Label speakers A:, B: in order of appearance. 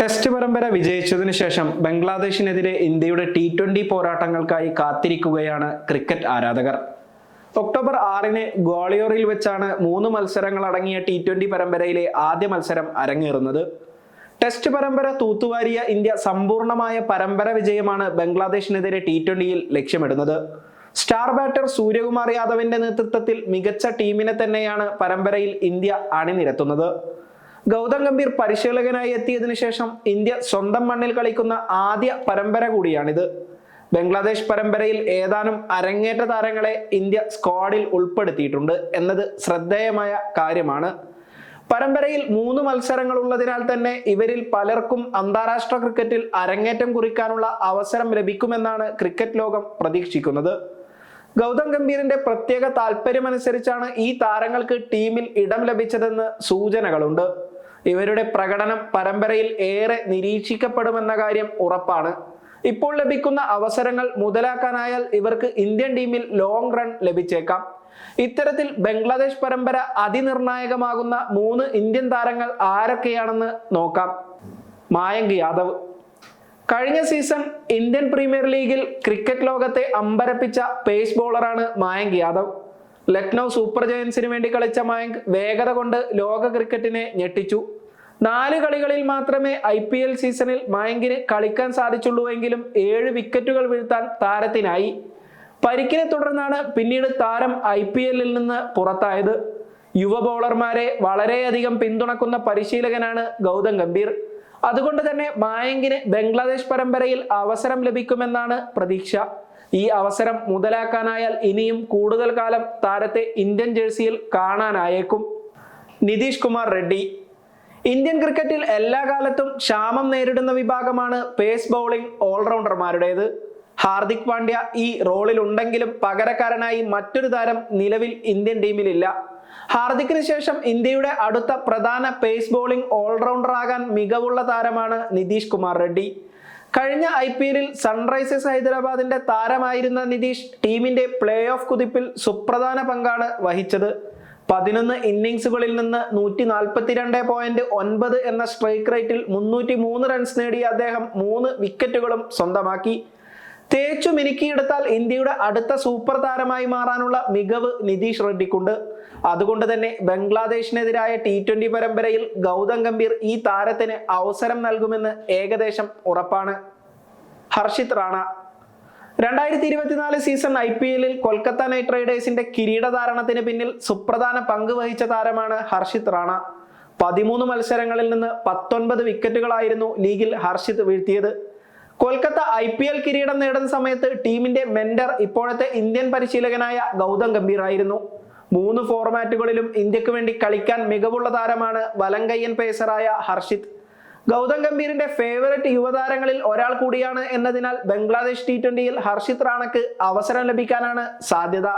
A: Test പരമ്പര വിജയിച്ചതിനു ശേഷം ബംഗ്ലാദേശിനെതിരെ ഇന്ത്യയുടെ ടി ട്വന്റി പോരാട്ടങ്ങൾക്കായി കാത്തിരിക്കുകയാണ് ക്രിക്കറ്റ് ആരാധകർ. ഒക്ടോബർ ആറിന് ഗ്വാളിയോറിൽ വെച്ചാണ് മൂന്ന് മത്സരങ്ങൾ അടങ്ങിയ ടി ട്വന്റി പരമ്പരയിലെ ആദ്യ മത്സരം അരങ്ങേറുന്നത്. ടെസ്റ്റ് പരമ്പര തൂത്തുവാരിയ ഇന്ത്യ സമ്പൂർണമായ പരമ്പര വിജയമാണ് ബംഗ്ലാദേശിനെതിരെ ടി ട്വന്റിയിൽ ലക്ഷ്യമിടുന്നത്. സ്റ്റാർ ബാറ്റർ സൂര്യകുമാർ യാദവിന്റെ നേതൃത്വത്തിൽ മികച്ച ടീമിനെ തന്നെയാണ് പരമ്പരയിൽ ഇന്ത്യ അണിനിരത്തുന്നത്. ഗൗതം ഗംഭീർ പരിശീലകനായി എത്തിയതിനു ശേഷം ഇന്ത്യ സ്വന്തം മണ്ണിൽ കളിക്കുന്ന ആദ്യ പരമ്പര കൂടിയാണിത്. ബംഗ്ലാദേശ് പരമ്പരയിൽ ഏതാനും അരങ്ങേറ്റ താരങ്ങളെ ഇന്ത്യ സ്ക്വാഡിൽ ഉൾപ്പെടുത്തിയിട്ടുണ്ട് എന്നത് ശ്രദ്ധേയമായ കാര്യമാണ്. പരമ്പരയിൽ മൂന്ന് മത്സരങ്ങൾ ഉള്ളതിനാൽ തന്നെ ഇവരിൽ പലർക്കും അന്താരാഷ്ട്ര ക്രിക്കറ്റിൽ അരങ്ങേറ്റം കുറിക്കാനുള്ള അവസരം ലഭിക്കുമെന്നാണ് ക്രിക്കറ്റ് ലോകം പ്രതീക്ഷിക്കുന്നത്. ഗൗതം ഗംഭീറിന്റെ പ്രത്യേക താല്പര്യമനുസരിച്ചാണ് ഈ താരങ്ങൾക്ക് ടീമിൽ ഇടം ലഭിച്ചതെന്ന് സൂചനകളുണ്ട്. ഇവരുടെ പ്രകടനം പരമ്പരയിൽ ഏറെ നിരീക്ഷിക്കപ്പെടുമെന്ന കാര്യം ഉറപ്പാണ്. ഇപ്പോൾ ലഭിക്കുന്ന അവസരങ്ങൾ മുതലാക്കാനായാൽ ഇവർക്ക് ഇന്ത്യൻ ടീമിൽ ലോങ് റൺ ലഭിച്ചേക്കാം. ഇത്തരത്തിൽ ബംഗ്ലാദേശ് പരമ്പര അതിനിർണായകമാകുന്ന മൂന്ന് ഇന്ത്യൻ താരങ്ങൾ ആരൊക്കെയാണെന്ന് നോക്കാം. മായങ്ക് യാദവ്. കഴിഞ്ഞ സീസൺ ഇന്ത്യൻ പ്രീമിയർ ലീഗിൽ ക്രിക്കറ്റ് ലോകത്തെ അമ്പരപ്പിച്ച പേസ് ബോളറാണ് മായങ്ക് യാദവ്. ലക്നൗ സൂപ്പർ ജയൻസിന് വേണ്ടി കളിച്ച മയങ്ക് വേഗത കൊണ്ട് ലോക ക്രിക്കറ്റിനെ ഞെട്ടിച്ചു. നാല് കളികളിൽ മാത്രമേ ഐ പി എൽ സീസണിൽ മയങ്കിന് കളിക്കാൻ സാധിച്ചുള്ളൂവെങ്കിലും ഏഴ് വിക്കറ്റുകൾ വീഴ്ത്താൻ താരത്തിനായി. പരിക്കിനെ തുടർന്നാണ് പിന്നീട് താരം ഐ പി എല്ലിൽ നിന്ന് പുറത്തായത്. യുവ ബൗളർമാരെ വളരെയധികം പിന്തുണക്കുന്ന പരിശീലകനാണ് ഗൗതം ഗംഭീർ. അതുകൊണ്ട് തന്നെ മായങ്കിന് ബംഗ്ലാദേശ് പരമ്പരയിൽ അവസരം ലഭിക്കുമെന്നാണ് പ്രതീക്ഷ. ഈ അവസരം മുതലാക്കാനായാൽ ഇനിയും കൂടുതൽ കാലം താരത്തെ ഇന്ത്യൻ ജേഴ്സിയിൽ കാണാനായേക്കും. നിതീഷ് കുമാർ റെഡ്ഡി. ഇന്ത്യൻ ക്രിക്കറ്റിൽ എല്ലാ കാലത്തും ക്ഷാമം നേരിടുന്ന വിഭാഗമാണ് പേസ് ബൗളിംഗ് ഓൾറൗണ്ടർമാരുടേത് ഹാർദിക് പാണ്ഡ്യ ഈ റോളിൽ ഉണ്ടെങ്കിലും പകരക്കാരനായി മറ്റൊരു താരം നിലവിൽ ഇന്ത്യൻ ടീമിലില്ല. ഹാർദിക്കിന് ശേഷം ഇന്ത്യയുടെ അടുത്ത പ്രധാന പേസ് ബോളിംഗ് ഓൾറൗണ്ടർ ആകാൻ മികവുള്ള താരമാണ് നിതീഷ് കുമാർ റെഡ്ഡി. കഴിഞ്ഞ ഐ പി എല്ലിൽ സൺറൈസേഴ്സ് ഹൈദരാബാദിന്റെ താരമായിരുന്ന നിതീഷ് ടീമിന്റെ പ്ലേ ഓഫ് കുതിപ്പിൽ സുപ്രധാന പങ്കാണ് വഹിച്ചത്. പതിനൊന്ന് ഇന്നിങ്സുകളിൽ നിന്ന് നൂറ്റി നാൽപ്പത്തിരണ്ട് പോയിന്റ് ഒൻപത് എന്ന സ്ട്രൈക്ക് റേറ്റിൽ മുന്നൂറ്റി മൂന്ന് റൺസ് നേടിയ അദ്ദേഹം മൂന്ന് വിക്കറ്റുകളും സ്വന്തമാക്കി. തേച്ചു മിനുക്കിയെടുത്താൽ ഇന്ത്യയുടെ അടുത്ത സൂപ്പർ താരമായി മാറാനുള്ള മികവ് നിതീഷ് റെഡ്ഡിക്കുണ്ട്. അതുകൊണ്ട് തന്നെ ബംഗ്ലാദേശിനെതിരായ ടി ട്വന്റി പരമ്പരയിൽ ഗൗതം ഗംഭീർ ഈ താരത്തിന് അവസരം നൽകുമെന്ന് ഏകദേശം ഉറപ്പാണ്. ഹർഷിത് റാണ. രണ്ടായിരത്തി ഇരുപത്തിനാല് സീസൺ ഐ പി എല്ലിൽ കൊൽക്കത്ത നൈറ്റ് റൈഡേഴ്സിന്റെ കിരീടധാരണത്തിന് പിന്നിൽ സുപ്രധാന പങ്ക് വഹിച്ച താരമാണ് ഹർഷിത് റാണ. പതിമൂന്ന് മത്സരങ്ങളിൽ നിന്ന് പത്തൊൻപത് വിക്കറ്റുകളായിരുന്നു ലീഗിൽ ഹർഷിത് വീഴ്ത്തിയത്. കൊൽക്കത്ത ഐ പി എൽ കിരീടം നേടുന്ന സമയത്ത് ടീമിന്റെ മെന്റർ ഇപ്പോഴത്തെ ഇന്ത്യൻ പരിശീലകനായ ഗൗതം ഗംഭീർ ആയിരുന്നു മൂന്ന് ഫോർമാറ്റുകളിലും ഇന്ത്യയ്ക്ക് വേണ്ടി കളിക്കാൻ മികവുള്ള താരമാണ് വലങ്കയ്യൻ പേസറായ ഹർഷിത്. ഗൗതം ഗംഭീറിന്റെ ഫേവററ്റ് യുവതാരങ്ങളിൽ ഒരാൾ കൂടിയാണ് എന്നതിനാൽ ബംഗ്ലാദേശ് ടി ട്വന്റിയിൽ ഹർഷിത് റാണക്ക് അവസരം ലഭിക്കാനാണ് സാധ്യത.